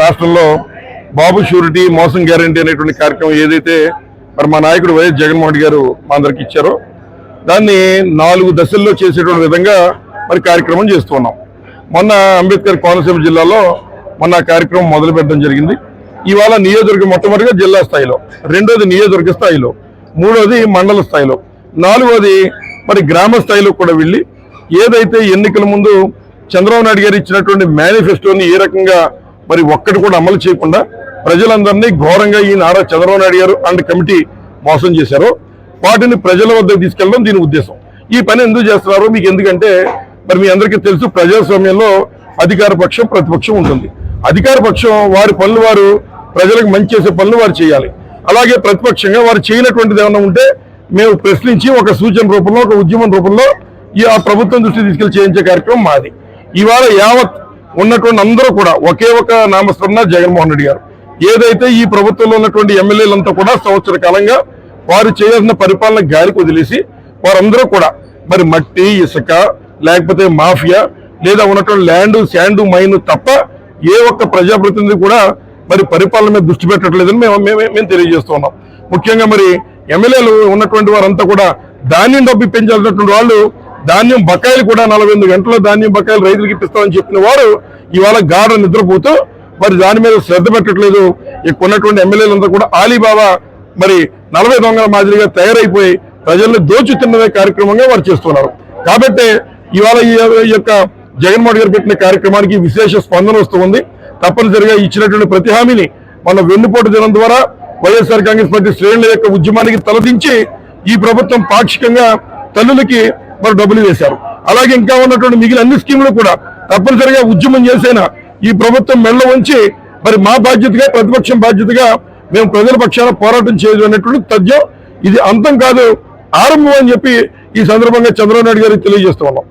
రాష్ట్రంలో బాబు షూరిటీ మోసం గ్యారంటీ అనేటువంటి కార్యక్రమం ఏదైతే మరి మా నాయకుడు వైఎస్ జగన్మోహన్ గారు మా అందరికి ఇచ్చారో దాన్ని నాలుగు దశల్లో చేసేటువంటి విధంగా మరి కార్యక్రమం చేస్తూ ఉన్నాం. మొన్న అంబేద్కర్ కోనసీమ జిల్లాలో మొన్న ఆ కార్యక్రమం మొదలు పెట్టడం జరిగింది. ఇవాళ నియోజకవర్గం మొట్టమొదటిగా జిల్లా స్థాయిలో రెండోది నియోజకవర్గ స్థాయిలో మూడోది మండల స్థాయిలో నాలుగోది మరి గ్రామ స్థాయిలో కూడా వెళ్ళి ఏదైతే ఎన్నికల ముందు చంద్రబాబు నాయుడు గారు ఇచ్చినటువంటి మేనిఫెస్టోని ఏ రకంగా మరి ఒక్కటి కూడా అమలు చేయకుండా ప్రజలందరినీ ఘోరంగా ఈ నారా చంద్రబాబు నాయుడు గారు అండ్ కమిటీ మోసం చేశారు. వాటిని ప్రజల వద్దకు తీసుకెళ్ళడం దీని ఉద్దేశం. ఈ పని ఎందుకు చేస్తున్నారు? మీకు ఎందుకంటే మరి మీ అందరికీ తెలుసు ప్రజాస్వామ్యంలో అధికార పక్షం ప్రతిపక్షం ఉంటుంది. అధికార పక్షం వారి పనులు వారు ప్రజలకు మంచి చేసే పనులు వారు చేయాలి. అలాగే ప్రతిపక్షంగా వారు చేయనటువంటిది ఏమైనా ఉంటే మేము ప్రశ్నించి ఒక సూచన రూపంలో ఒక ఉద్యమం రూపంలో ఈ ఆ ప్రభుత్వం దృష్టి తీసుకెళ్ళి చేయించే కార్యక్రమం మాది. ఇవాళ యావత్ ఉన్నటువంటి అందరూ కూడా ఒకే ఒక నామస్మరణ జగన్మోహన్ రెడ్డి గారు. ఏదైతే ఈ ప్రభుత్వంలో ఉన్నటువంటి ఎమ్మెల్యేలంతా కూడా సంవత్సర కాలంగా వారు చేయాల్సిన పరిపాలన గాలికి వదిలేసి వారందరూ కూడా మరి మట్టి ఇసుక లేకపోతే మాఫియా లేదా ఉన్నటువంటి ల్యాండ్ శాండ్ మైన్ తప్ప ఏ ఒక్క ప్రజాప్రతినిధి కూడా మరి పరిపాలన మీద దృష్టి పెట్టట్లేదని మేము మేము మేము తెలియజేస్తున్నాం ముఖ్యంగా మరి ఎమ్మెల్యేలు ఉన్నటువంటి వారంతా కూడా ధాన్యం డబ్బు పెంచాల్సినటువంటి వాళ్ళు ధాన్యం బకాయిలు కూడా నలభై ఎనిమిది గంటల ధాన్యం బకాయిలు రైతులకు ఇప్పిస్తామని చెప్పిన వారు ఇవాళ గాఢ నిద్రపోతూ మరి దాని మీద శ్రద్ధ పెట్టట్లేదు. ఇక్కడ ఉన్నటువంటి ఎమ్మెల్యేలంతా కూడా ఆలీబాబా మరి నలభై దొంగల మాదిరిగా తయారైపోయి ప్రజల్ని దోచుతున్నదే కార్యక్రమంగా వారు చేస్తున్నారు. కాబట్టి ఇవాళ ఈ ఈ యొక్క జగన్మోహన్ గారు పెట్టిన కార్యక్రమానికి విశేష స్పందన వస్తుంది తప్పనిసరిగా ఇచ్చినటువంటి ప్రతి హామీని మన వెన్నుపోటు దినం ద్వారా వైఎస్ఆర్ కాంగ్రెస్ పార్టీ శ్రేణుల యొక్క ఉద్యమానికి తలదించి ఈ ప్రభుత్వం పాక్షికంగా తల్లులకి మరి డబ్బులు వేశారు. అలాగే ఇంకా ఉన్నటువంటి మిగిలిన అన్ని స్కీములు కూడా తప్పనిసరిగా ఉద్యమం చేసైనా ఈ ప్రభుత్వం మెళ్ళ ఉంచి మరి మా బాధ్యతగా ప్రతిపక్షం బాధ్యతగా మేము ప్రజల పక్షాన పోరాటం చేయదు అనేటువంటి తథ్యం ఇది అంతం కాదు ఆరంభం అని చెప్పి ఈ సందర్భంగా చంద్రబాబు నాయుడు గారికి తెలియజేస్తూ ఉన్నాం.